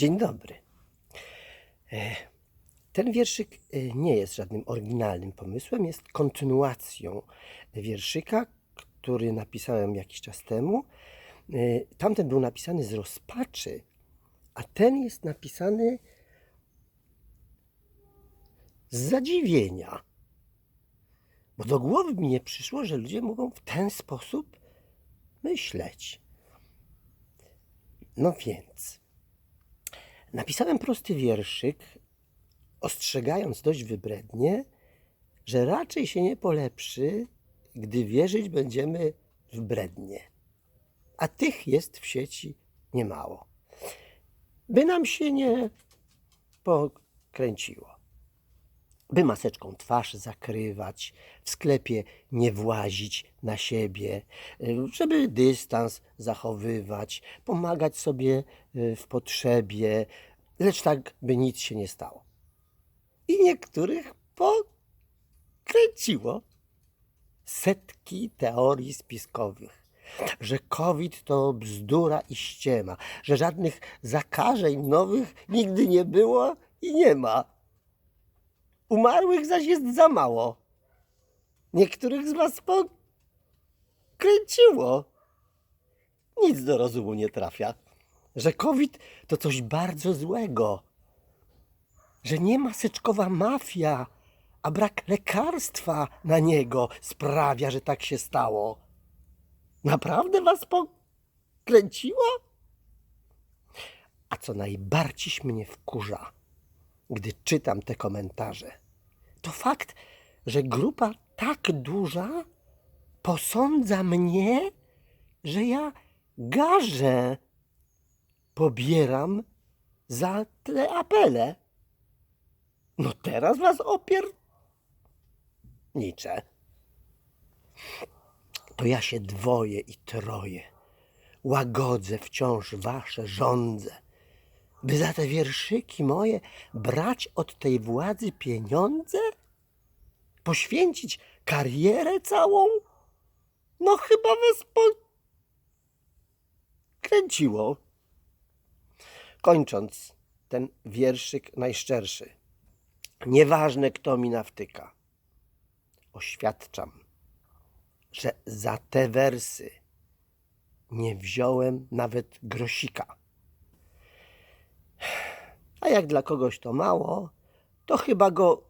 Dzień dobry. E, Ten wierszyk e, nie jest żadnym oryginalnym pomysłem, jest kontynuacją wierszyka, który napisałem jakiś czas temu. E, Tamten był napisany z rozpaczy, a ten jest napisany z zadziwienia. Bo do głowy mi nie przyszło, że ludzie mogą w ten sposób myśleć. No więc, napisałem prosty wierszyk, ostrzegając dość wybrednie, że raczej się nie polepszy, gdy wierzyć będziemy w brednie. A tych jest w sieci niemało. By nam się nie pokręciło by maseczką twarz zakrywać, w sklepie nie włazić na siebie, y, żeby dystans zachowywać, pomagać sobie y, w potrzebie, lecz tak, by nic się nie stało. I niektórych pokręciło setki teorii spiskowych. Że COVID to bzdura i ściema, że żadnych zakażeń nowych nigdy nie było i nie ma. Umarłych zaś jest za mało. Niektórych z was pokręciło. Nic do rozumu nie trafia. Że COVID to coś bardzo złego. Że nie maseczkowa mafia, a brak lekarstwa na niego sprawia, że tak się stało. Naprawdę was pokręciło? A co najbardziej mnie wkurza, gdy czytam te komentarze, to fakt, że grupa tak duża posądza mnie, że ja garzę pobieram za te apele. No teraz was opier... Nicze. To ja się dwoję i troję. Łagodzę wciąż wasze żądze by za te wierszyki moje brać od tej władzy pieniądze? Poświęcić karierę całą? No chyba was pokręciło. Kończąc ten wierszyk najszczerszy. Nieważne kto mi nawtyka. Oświadczam, że za te wersy nie wziąłem nawet grosika. A jak dla kogoś to mało, to chyba go.